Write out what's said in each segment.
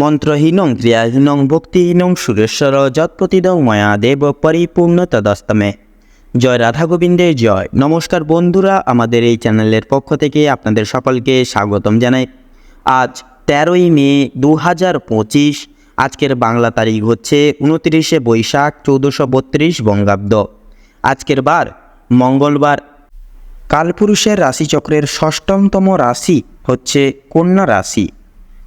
মন্ত্রহীনং ক্রিয়াহীনং ভক্তিহীনং সুরেশ্বর যৎপ্রতিদং ময়া দেব পরিপূর্ণ তদস্তমে জয় রাধা গোবিন্দের জয়। নমস্কার বন্ধুরা, আমাদের এই চ্যানেলের পক্ষ থেকে আপনাদের সকলকে স্বাগতম জানাই। আজ তেরোই মে দু হাজার পঁচিশ, আজকের বাংলা তারিখ হচ্ছে উনত্রিশে বৈশাখ চৌদ্দশো বত্রিশ বঙ্গাব্দ। আজকের বার মঙ্গলবার। কালপুরুষের রাশিচক্রের ষষ্ঠমতম রাশি হচ্ছে কন্যা রাশি।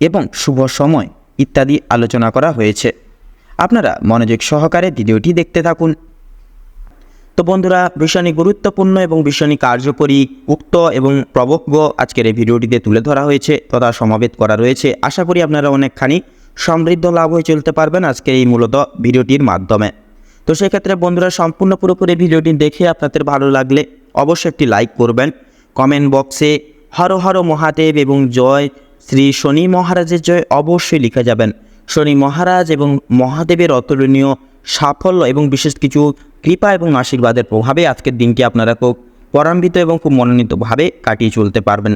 এবং শুভ সময় ইত্যাদি আলোচনা করা হয়েছে। আপনারা মনোযোগ সহকারে ভিডিওটি দেখতে থাকুন। তো বন্ধুরা, ভীষণই গুরুত্বপূর্ণ এবং ভীষণই কার্যকরী, উক্ত এবং প্রবজ্ঞ আজকের এই ভিডিওটিতে তুলে ধরা হয়েছে, তথা সমাবেত করা রয়েছে। আশা করি আপনারা অনেকখানি সমৃদ্ধ লাভ হয়ে চলতে পারবেন আজকের এই মূলত ভিডিওটির মাধ্যমে। তো সেক্ষেত্রে বন্ধুরা, সম্পূর্ণ পুরোপুরি ভিডিওটি দেখে আপনাদের ভালো লাগলে অবশ্যই একটি লাইক করবেন। কমেন্ট বক্সে হর হর মহাদেব এবং জয় শ্রী শনি মহারাজের জয় অবশ্যই লিখে যাবেন। শনি মহারাজ এবং মহাদেবের অতুলনীয় সাফল্য এবং বিশেষ কিছু কৃপা এবং আশীর্বাদের প্রভাবে আজকের দিনটি আপনারা খুব পরাম্বিত এবং খুব মনোনীতভাবে কাটিয়ে চলতে পারবেন।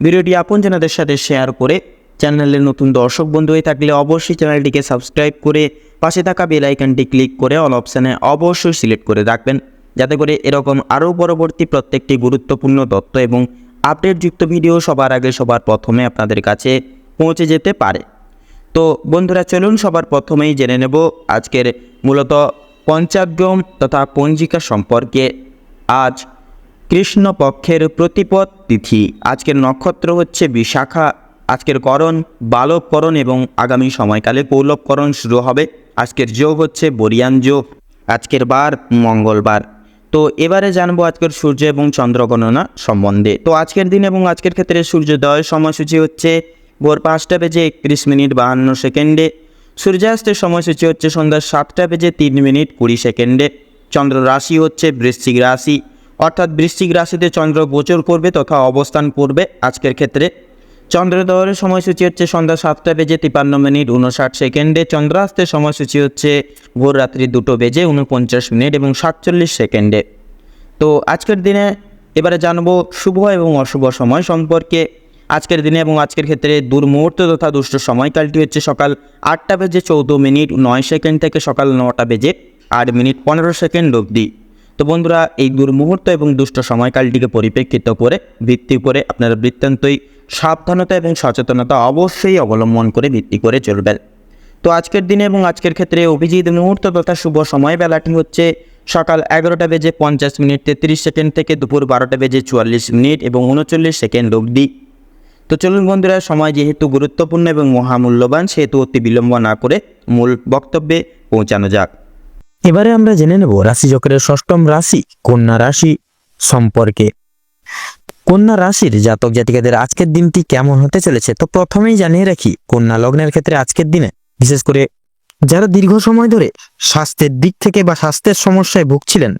ভিডিওটি আপনজনদের সাথে শেয়ার করে চ্যানেলের নতুন দর্শক বন্ধু হয়ে থাকলে অবশ্যই চ্যানেলটিকে সাবস্ক্রাইব করে পাশে থাকা বেল আইকনটি ক্লিক করে অল অপশানে অবশ্যই সিলেক্ট করে রাখবেন। যাতে করে এরকম আরও পরবর্তী প্রত্যেকটি গুরুত্বপূর্ণ তথ্য এবং আপডেটযুক্ত ভিডিও সবার আগে সবার প্রথমে আপনাদের কাছে পৌঁছে যেতে পারে। তো বন্ধুরা, চলুন সবার প্রথমেই জেনে নেব আজকের মূলত পঞ্চাগ্রম তথা পঞ্জিকা সম্পর্কে। আজ কৃষ্ণপক্ষের প্রতিপদ তিথি। আজকের নক্ষত্র হচ্ছে বিশাখা। আজকের করণ বালবকরণ এবং আগামী সময়কালে পৌলবকরণ শুরু হবে। আজকের যোগ হচ্ছে বরিয়ান যোগ। আজকের বার মঙ্গলবার। তো এবারে জানব আজকের সূর্য এবং চন্দ্র গণনা সম্বন্ধে। তো আজকের দিন এবং আজকের ক্ষেত্রে সূর্যোদয় সময়সূচি হচ্ছে ভোর পাঁচটা বেজে একত্রিশ মিনিট বাহান্ন সেকেন্ডে। সূর্যাস্তের সময়সূচি হচ্ছে সন্ধ্যা সাতটা বেজে তিন মিনিট কুড়ি সেকেন্ডে। চন্দ্র রাশি হচ্ছে বৃশ্চিক রাশি। অর্থাৎ বৃশ্চিক রাশিতে চন্দ্র গোচর করবে তথা অবস্থান করবে আজকের ক্ষেত্রে। চন্দ্রোদয়ের সময়সূচি হচ্ছে সন্ধ্যা সাতটা বেজে তিপান্ন মিনিট উনষাট সেকেন্ডে। চন্দ্রাস্তের সময়সূচি হচ্ছে ভোর রাত্রি দুটো বেজে উনপঞ্চাশ মিনিট এবং সাতচল্লিশ সেকেন্ডে। তো আজকের দিনে এবারে জানব শুভ এবং অশুভ সময় সম্পর্কে। আজকের দিনে এবং আজকের ক্ষেত্রে দুর্মুহূর্ত তথা দুষ্ট সময়কালটি হচ্ছে সকাল আটটা বেজে চৌদ্দ মিনিট নয় সেকেন্ড থেকে সকাল নটা বেজে আট মিনিট পনেরো সেকেন্ড অবধি। তো বন্ধুরা, এই দুর্মুহূর্ত এবং দুষ্ট সময়কালটিকে পরিপ্রেক্ষিত করে, ভিত্তি করে আপনারা বৃত্তান্তই সাবধানতা এবং সচেতনতা অবশ্যই অবলম্বন করে ভিত্তি করে চলবেন। তো আজকের দিনে এবং আজকের ক্ষেত্রে অভিজিৎ মুহূর্ত তথা শুভ সময় বেলাটি হচ্ছে সকাল এগারোটা বেজে পঞ্চাশ মিনিট, তেত্রিশ সেকেন্ড থেকে দুপুর বারোটা বেজে চুয়াল্লিশ মিনিট এবং উনচল্লিশ সেকেন্ড অবধি। তো চলুন বন্ধুরা, সময় যেহেতু গুরুত্বপূর্ণ এবং মহামূল্যবান, সেহেতু অতি বিলম্ব না করে মূল বক্তব্যে পৌঁছানো যাক। এবারে আমরা জেনে নেব রাশিচক্রের ষষ্ঠম রাশি কন্যা রাশি সম্পর্কে। কন্যা রাশির জাতক জাতিকাদের আজকের দিনটি কেমন হতে চলেছে? তো প্রথমেই জানিয়ে রাখি, কন্যা লগ্নের ক্ষেত্রে আজকের দিনে বিশেষ করে যারা দীর্ঘ সময় ধরে স্বাস্থ্যের দিক থেকে বা স্বাস্থ্যের সমস্যায় ভুগছিলেন,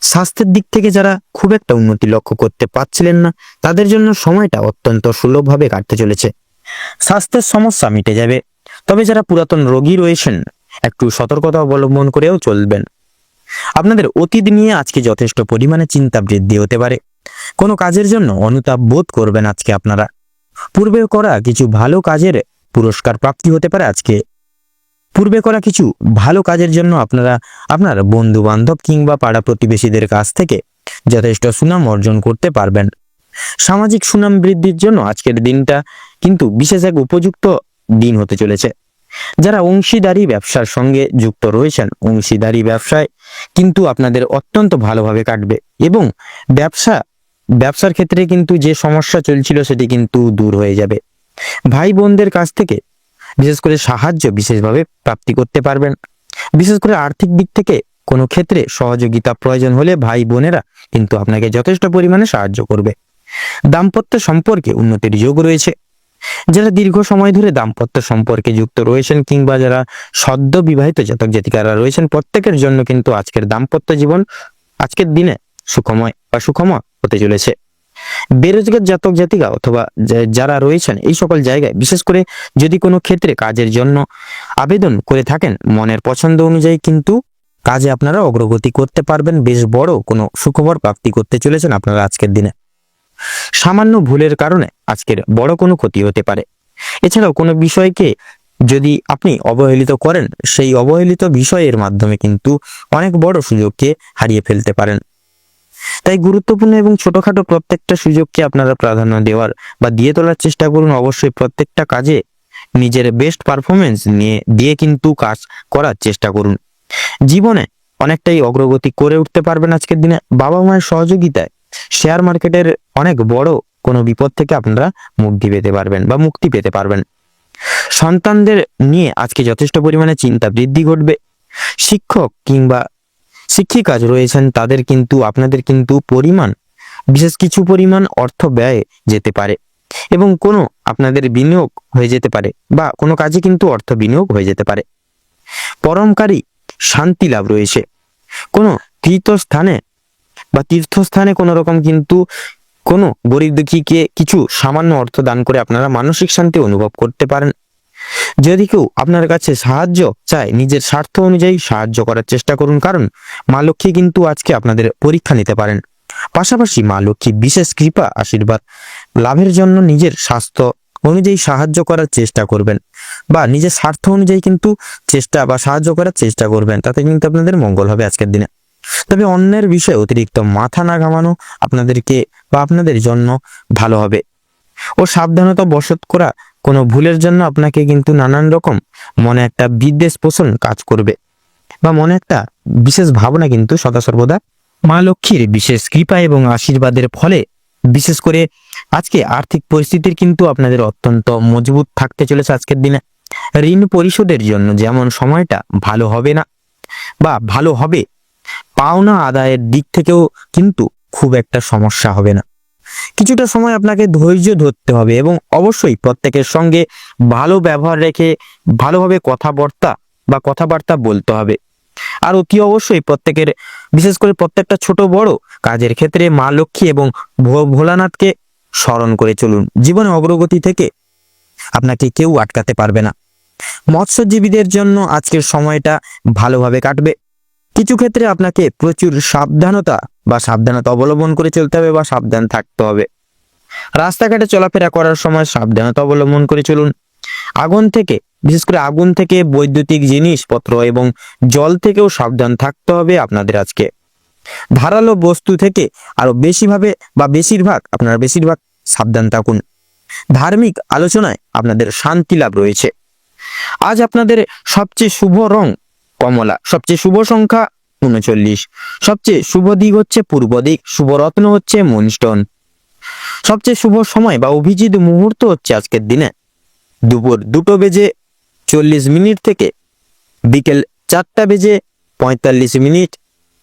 স্বাস্থ্যের দিক থেকে যারা খুব একটা উন্নতি লক্ষ্য করতে পারছিলেন না, তাদের জন্য সময়টা অত্যন্ত সুলভভাবে কাটতে চলেছে। স্বাস্থ্যের সমস্যা মিটে যাবে। তবে যারা পুরাতন রোগী রয়েছেন একটু সতর্কতা অবলম্বন করেও চলবেন। আপনাদের অতীত নিয়ে আজকে যথেষ্ট পরিমাণে চিন্তা বৃদ্ধি হতে পারে। কোনো কাজের জন্য অনুতাপ বোধ করবেন আজকে আপনারা। পূর্বে করা কিছু ভালো কাজের পুরস্কার প্রাপ্তি হতে পারে আজকে। পূর্বে করা কিছু ভালো কাজের জন্য আপনারা আপনার বন্ধু বান্ধব কিংবা পাড়া প্রতিবেশীদের কাছ থেকে যথেষ্ট সুনাম অর্জন করতে পারবেন। সামাজিক সুনাম বৃদ্ধির জন্য আজকের দিনটা কিন্তু বিশেষ এক উপযুক্ত দিন হতে চলেছে। যারা অংশীদারি ব্যবসার সঙ্গে যুক্ত রয়েছেন, অংশীদারি ব্যবসায় কিন্তু আপনাদের অত্যন্ত ভালোভাবে কাটবে এবং ব্যবসা, ব্যবসার ক্ষেত্রে কিন্তু যে সমস্যা চলছিল সেটি কিন্তু দূর হয়ে যাবে। ভাই বোনদের কাছ থেকে বিশেষ করে সাহায্য বিশেষভাবে প্রাপ্তি করতে পারবেন। বিশেষ করে আর্থিক দিক থেকে কোনো ক্ষেত্রে সহযোগিতা প্রয়োজন হলে ভাই বোনেরা কিন্তু আপনাকে যথেষ্ট পরিমাণে সাহায্য করবে। দাম্পত্য সম্পর্কে উন্নতির যোগ রয়েছে। যারা দীর্ঘ সময় ধরে দাম্পত্য সম্পর্কে যুক্ত রয়েছেন কিংবা যারা সদ্য বিবাহিত জাতক জাতিকারা রয়েছেন, প্রত্যেকের জন্য কিন্তু আজকের দাম্পত্য জীবন আজকের দিনে সুখময় বা সুখময় হতে চলেছে। বেরোজগার জাতক জাতিকা অথবা যারা রয়েছেন এই সকল জায়গায়, বিশেষ করে যদি কোনো ক্ষেত্রে কাজের জন্য আবেদন করে থাকেন, মনের পছন্দ অনুযায়ী কিন্তু কাজে আপনারা অগ্রগতি করতে পারবেন। বেশ বড় কোনো সুখবর প্রাপ্তি করতে চলেছেন আপনারা আজকের দিনে। সামান্য ভুলের কারণে আজকের বড় কোনো ক্ষতি হতে পারে। এছাড়াও কোনো বিষয়কে যদি আপনি অবহেলিত করেন, সেই অবহেলিত বিষয়ের মাধ্যমে কিন্তু অনেক বড় সুযোগকে হারিয়ে ফেলতে পারেন। তাই গুরুত্বপূর্ণ এবং ছোটখাটো প্রত্যেকটা সুযোগকে আপনারা প্রাধান্য দেওয়ার বা দিয়ে তোলার চেষ্টা করুন। অবশ্যই প্রত্যেকটা কাজে নিজের বেস্ট পারফরমেন্স নিয়ে, দিয়ে কিন্তু কাজ করার চেষ্টা করুন। জীবনে অনেকটাই অগ্রগতি করে উঠতে পারবেন আজকের দিনে। বাবা মায়ের সহযোগিতায় শেয়ার মার্কেটের অনেক বড় কোনো বিপদ থেকে আপনারা মুক্তি পেতে পারবেন বা মুক্তি পেতে পারবেন। সন্তানদের নিয়ে আজকে যথেষ্ট পরিমাণে চিন্তা বৃদ্ধি ঘটবে। শিক্ষক কিংবা শিক্ষিকা রয়েছেন, তাদের কিন্তু, আপনাদের কিন্তু পরিমাণ, বিশেষ কিছু পরিমাণ অর্থ ব্যয় যেতে পারে এবং কোনো আপনাদের বিনিয়োগ হয়ে যেতে পারে বা কোনো কাজে কিন্তু অর্থ বিনিয়োগ হয়ে যেতে পারে। পরমকারী শান্তি লাভ রয়েছে। কোনো তীর্থস্থানে বা তীর্থস্থানে কোনো রকম কিন্তু কোনো গরিব দুঃখীকে কিছু সামান্য অর্থ দান করে আপনারা মানসিক শান্তি অনুভব করতে পারেন। যদি কেউ আপনার কাছে সাহায্য চায়, নিজের স্বার্থ অনুযায়ী সাহায্য করার চেষ্টা করুন, কারণ মা লক্ষ্মী কিন্তু আজকে আপনাদের পরীক্ষা নিতে পারেন। পাশাপাশি মা লক্ষ্মী বিশেষ কৃপা, আশীর্বাদ লাভের জন্য নিজের স্বাস্থ্য অনুযায়ী সাহায্য করার চেষ্টা করবেন বা নিজের স্বার্থ অনুযায়ী কিন্তু চেষ্টা বা সাহায্য করার চেষ্টা করবেন। তাতে কিন্তু আপনাদের মঙ্গল হবে আজকের দিনে। তবে অন্যের বিষয়ে অতিরিক্ত মাথা না ঘামানো আপনাদেরকে বা আপনাদের জন্য ভালো হবে। ও সাবধানতা বশত করা কোনো ভুলের জন্য আপনাকে কিন্তু নানান রকম মনে একটা বিদ্বেষ পোষণ কাজ করবে বা মনে একটা বিশেষ ভাবনা কিন্তু সদা সর্বদা মা লক্ষ্মীর বিশেষ কৃপা এবং আশীর্বাদের ফলে বিশেষ করে আজকে আর্থিক পরিস্থিতির কিন্তু আপনাদের অত্যন্ত মজবুত থাকতে চলেছে আজকের দিনে। ঋণ পরিশোধের জন্য যেমন সময়টা ভালো হবে না বা ভালো হবে পাওনা আদায়ের দিক থেকেও কিন্তু খুব একটা সমস্যা হবে না। কিছুটা সময় আপনাকে ধৈর্য ধরতে হবে এবং অবশ্যই প্রত্যেকের সঙ্গে ভালো ব্যবহার রেখে ভালোভাবে কথাবার্তা বা কথাবার্তা বলতে হবে। আর অতি অবশ্যই প্রত্যেকের, বিশেষ করে প্রত্যেকটা ছোট বড় কাজের ক্ষেত্রে মা লক্ষ্মী এবং ভোলানাথকে স্মরণ করে চলুন। জীবনে অগ্রগতি থেকে আপনাকে কেউ আটকাতে পারবে না। মৎস্যজীবীদের জন্য আজকের সময়টা ভালোভাবে কাটবে। কিছু ক্ষেত্রে আপনাকে প্রচুর সাবধানতা বা সাবধানতা অবলম্বন করে চলতে হবে বা সাবধান থাকতে হবে। রাস্তাঘাটে চলাফেরা করার সময় সাবধানতা অবলম্বন করে চলুন। আগুন থেকে, বিশেষ করে আগুন থেকে বৈদ্যুতিক জিনিসপত্র এবং জল থেকেও সাবধান থাকতে হবে আপনাদের আজকে। ধারালো বস্তু থেকে আরও বেশিভাবে বা বেশিরভাগ, আপনারা বেশিরভাগ সাবধান থাকুন। ধার্মিক আলোচনায় আপনাদের শান্তি লাভ রয়েছে। আজ আপনাদের সবচেয়ে শুভ রং কমলা। সবচেয়ে শুভ সংখ্যা উনচল্লিশ। সবচেয়ে শুভ দিক হচ্ছে পূর্ব দিক, শুভ রত্ন হচ্ছে মুনস্টোন সবচেয়ে শুভ সময় বা অভিজিৎ মুহূর্ত হচ্ছে আজকের দিনে। দুপুর দুটো বেজে চল্লিশ মিনিট থেকে বিকেল চারটা বেজে পঁয়তাল্লিশ মিনিট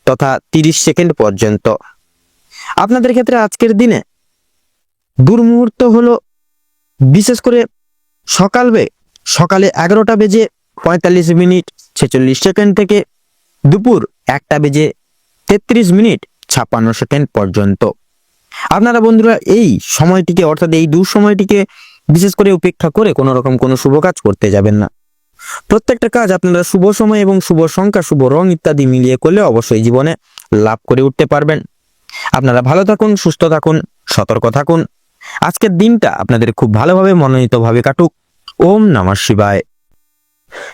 তথা তিরিশ সেকেন্ড পর্যন্ত। আপনাদের ক্ষেত্রে আজকের দিনে দুর্মুহূর্ত হলো বিশেষ করে সকাল বে- সকালে এগারোটা বেজে পঁয়তাল্লিশ মিনিট, ছেচল্লিশ সেকেন্ড থেকে দুপুর একটা বেজে তেত্রিশ মিনিট ছাপ্পান্ন সেকেন্ড পর্যন্ত। আপনারা বন্ধুরা, এই সময়টিকে, অর্থাৎ এই দু সময়টিকে বিশেষ করে উপেক্ষা করে কোনো রকম কোনো শুভ কাজ করতে যাবেন না। প্রত্যেকটা কাজ আপনারা শুভ সময় এবং শুভ সংখ্যা, শুভ রং ইত্যাদি মিলিয়ে করলে অবশ্যই জীবনে লাভ করে উঠতে পারবেন। আপনারা ভালো থাকুন, সুস্থ থাকুন, সতর্ক থাকুন। আজকের দিনটা আপনাদের খুব ভালোভাবে, মনোনীতভাবে কাটুক। ওম নমঃ শিবায়।